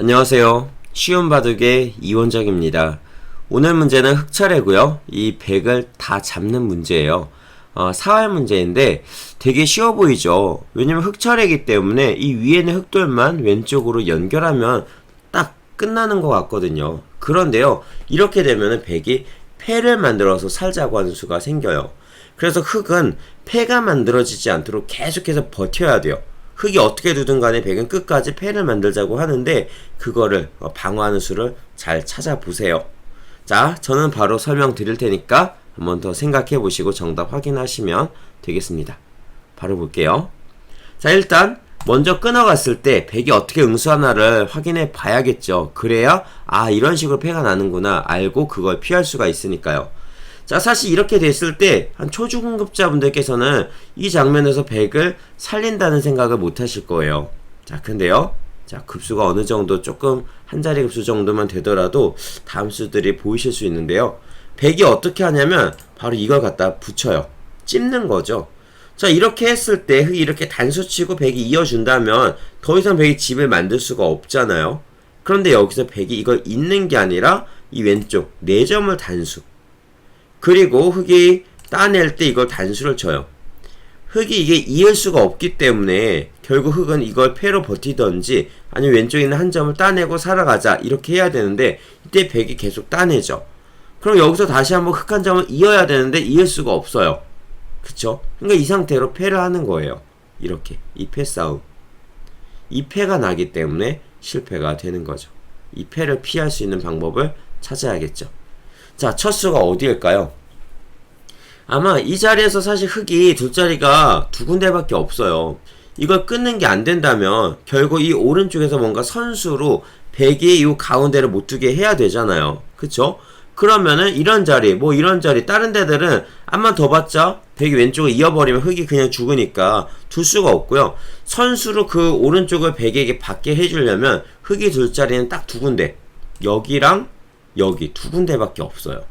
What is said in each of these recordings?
안녕하세요. 쉬운 바둑의 이원정입니다. 오늘 문제는 흑차례고요. 이 100을 다 잡는 문제예요. 어, 사활 문제인데 되게 쉬워 보이죠. 왜냐면 흑차례이기 때문에 이 위에 있는 흑돌만 왼쪽으로 연결하면 딱 끝나는 것 같거든요. 그런데요. 이렇게 되면 100이 패를 만들어서 살자고 하는 수가 생겨요. 그래서 흑은 패가 만들어지지 않도록 계속해서 버텨야 돼요. 흑이 어떻게 두든 간에 백은 끝까지 패를 만들자고 하는데 그거를 어, 방어하는 수를 잘 찾아보세요. 자, 저는 바로 설명드릴 테니까 한번 더 생각해 보시고 정답 확인하시면 되겠습니다. 바로 볼게요. 자, 일단 먼저 끊어갔을 때 백이 어떻게 응수하나를 확인해 봐야겠죠. 그래야 아 이런 식으로 패가 나는구나 알고 그걸 피할 수가 있으니까요. 자, 사실 이렇게 됐을 때, 한 초중급자분들께서는 이 장면에서 100을 살린다는 생각을 못 하실 거예요. 자, 근데요. 자, 급수가 어느 정도 조금 한 자리 급수 정도만 되더라도 다음 수들이 보이실 수 있는데요. 100이 어떻게 하냐면 바로 이걸 갖다 붙여요. 찝는 거죠. 자, 이렇게 했을 때 흑이 이렇게 단수 치고 100이 이어준다면 더 이상 100이 집을 만들 수가 없잖아요. 그런데 여기서 100이 이걸 잇는 게 아니라 이 왼쪽 4점을 단수. 그리고 흑이 따낼 때 이걸 단수를 쳐요. 흑이 이게 이을 수가 없기 때문에 결국 흑은 이걸 패로 버티던지 아니면 왼쪽에 있는 한 점을 따내고 살아가자 이렇게 해야 되는데 이때 백이 계속 따내죠. 그럼 여기서 다시 한번 흑한 점을 이어야 되는데 이을 수가 없어요. 그쵸? 그러니까 이 상태로 패를 하는 거예요. 이렇게 이 패 싸움. 이 패가 나기 때문에 실패가 되는 거죠. 이 패를 피할 수 있는 방법을 찾아야겠죠. 자, 첫 수가 어디일까요? 아마 이 자리에서 사실 흑이 두 자리가 두 군데밖에 없어요. 이걸 끊는 게 안 된다면 결국 이 오른쪽에서 뭔가 선수로 백이 이 가운데를 못 두게 해야 되잖아요. 그쵸? 그러면은 이런 자리, 뭐 이런 자리, 다른 데들은 암만 더 봤자 백이 왼쪽을 이어버리면 흑이 그냥 죽으니까 둘 수가 없고요. 선수로 그 오른쪽을 백에게 받게 해주려면 흑이 둘 자리는 딱 두 군데. 여기랑 여기 두 군데밖에 없어요.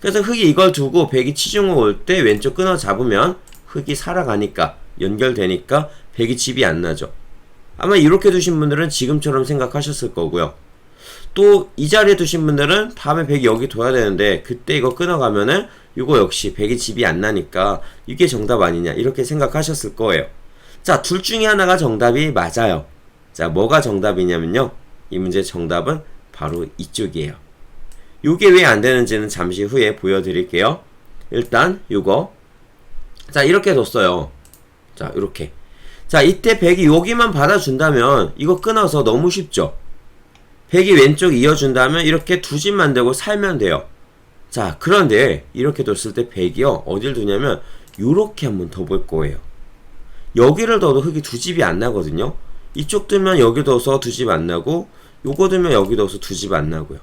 그래서 흑이 이걸 두고 백이 치중을 올 때 왼쪽 끊어 잡으면 흑이 살아가니까 연결되니까 백이 집이 안 나죠. 아마 이렇게 두신 분들은 지금처럼 생각하셨을 거고요. 또 이 자리에 두신 분들은 다음에 백이 여기 둬야 되는데 그때 이거 끊어가면은 이거 역시 백이 집이 안 나니까 이게 정답 아니냐 이렇게 생각하셨을 거예요. 자, 둘 중에 하나가 정답이 맞아요. 자, 뭐가 정답이냐면요. 이 문제 정답은 바로 이쪽이에요. 요게 왜 안 되는지는 잠시 후에 보여드릴게요. 일단 요거 자 이렇게 뒀어요. 자 이렇게 자 이때 백이 여기만 받아준다면 이거 끊어서 너무 쉽죠. 백이 왼쪽 이어준다면 이렇게 두 집 만들고 살면 돼요. 자 그런데 이렇게 뒀을 때 백이요 어딜 두냐면 요렇게 한번 더 볼 거예요. 여기를 둬도 흙이 두 집이 안 나거든요. 이쪽 두면 여기 둬서 두 집 안 나고 요거 두면 여기 둬서 두 집 안 나고요.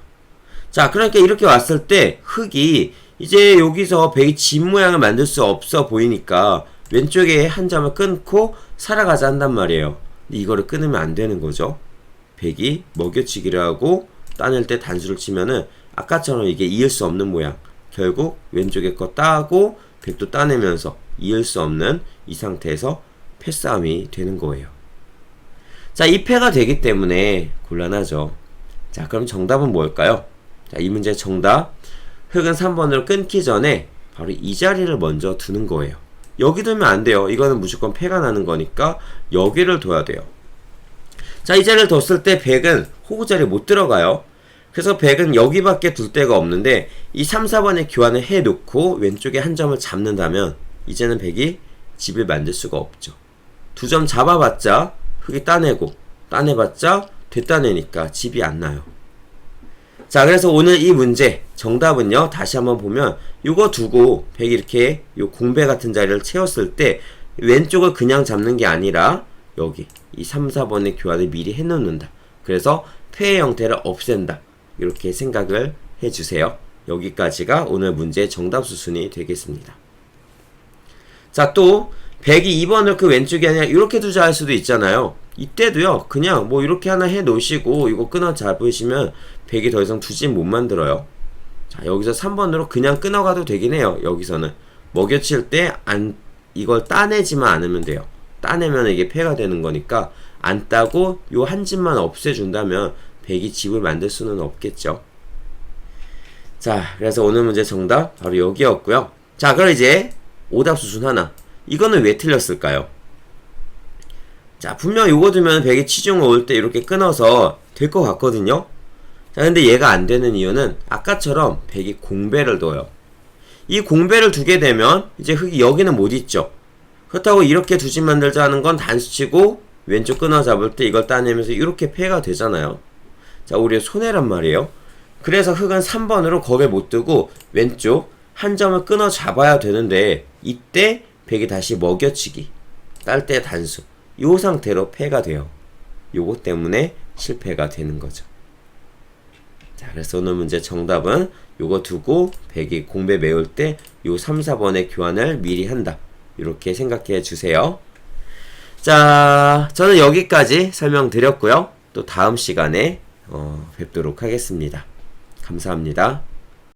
자, 그러니까 이렇게 왔을 때 흙이 이제 여기서 백이 집 모양을 만들 수 없어 보이니까 왼쪽에 한 점을 끊고 살아가자 한단 말이에요. 이거를 끊으면 안 되는 거죠. 백이 먹여치기를 하고 따낼 때 단수를 치면은 아까처럼 이게 이을 수 없는 모양. 결국 왼쪽에 거 따고 백도 따내면서 이을 수 없는 이 상태에서 패싸움이 되는 거예요. 자, 이 패가 되기 때문에 곤란하죠. 자, 그럼 정답은 뭘까요? 자, 이 문제 정답. 흑은 3번으로 끊기 전에 바로 이 자리를 먼저 두는 거예요. 여기 두면 안 돼요. 이거는 무조건 패가 나는 거니까 여기를 둬야 돼요. 자, 이 자리를 뒀을 때 백은 호구 자리에 못 들어가요. 그래서 백은 여기밖에 둘 데가 없는데 이 3, 4번에 교환을 해 놓고 왼쪽에 한 점을 잡는다면 이제는 백이 집을 만들 수가 없죠. 두 점 잡아봤자 흑이 따내고 따내봤자 되따내니까 집이 안 나요. 자, 그래서 오늘 이 문제 정답은요. 다시 한번 보면 이거 두고 100 이렇게 요 공배 같은 자리를 채웠을 때 왼쪽을 그냥 잡는 게 아니라 여기 이 3, 4번의 교환을 미리 해 놓는다. 그래서 폐의 형태를 없앤다. 이렇게 생각을 해 주세요. 여기까지가 오늘 문제의 정답 수순이 되겠습니다. 자, 또 100이 2번을 그 왼쪽이 아니라 이렇게 두자 할 수도 있잖아요. 이때도요, 그냥 뭐 이렇게 하나 해 놓으시고 이거 끊어 잡으시면 100이 더 이상 두집 못 만들어요. 자, 여기서 3번으로 그냥 끊어가도 되긴 해요. 여기서는. 먹여칠 때 안, 이걸 따내지만 않으면 돼요. 따내면 이게 폐가 되는 거니까 안 따고 요 한 집만 없애준다면 100이 집을 만들 수는 없겠죠. 자, 그래서 오늘 문제 정답 바로 여기였고요. 자, 그럼 이제 오답 수순 하나. 이거는 왜 틀렸을까요? 자, 분명 요거 두면 100이 치중을 올 때 이렇게 끊어서 될 것 같거든요. 자, 근데 얘가 안 되는 이유는 아까처럼 100이 공배를 둬요. 이 공배를 두게 되면 이제 흙이 여기는 못 있죠. 그렇다고 이렇게 두 집 만들자 하는 건 단수치고 왼쪽 끊어 잡을 때 이걸 따내면서 이렇게 폐가 되잖아요. 자, 우리 손해란 말이에요. 그래서 흙은 3번으로 거기에 못 두고 왼쪽 한 점을 끊어 잡아야 되는데 이때 백이 다시 먹여치기 딸 때 단수 요 상태로 폐가 돼요. 요거 때문에 실패가 되는 거죠. 자, 그래서 오늘 문제 정답은 요거 두고 백이 공배 메울 때 요 3, 4번의 교환을 미리 한다. 이렇게 생각해 주세요. 자, 저는 여기까지 설명드렸고요. 또 다음 시간에 어, 뵙도록 하겠습니다. 감사합니다.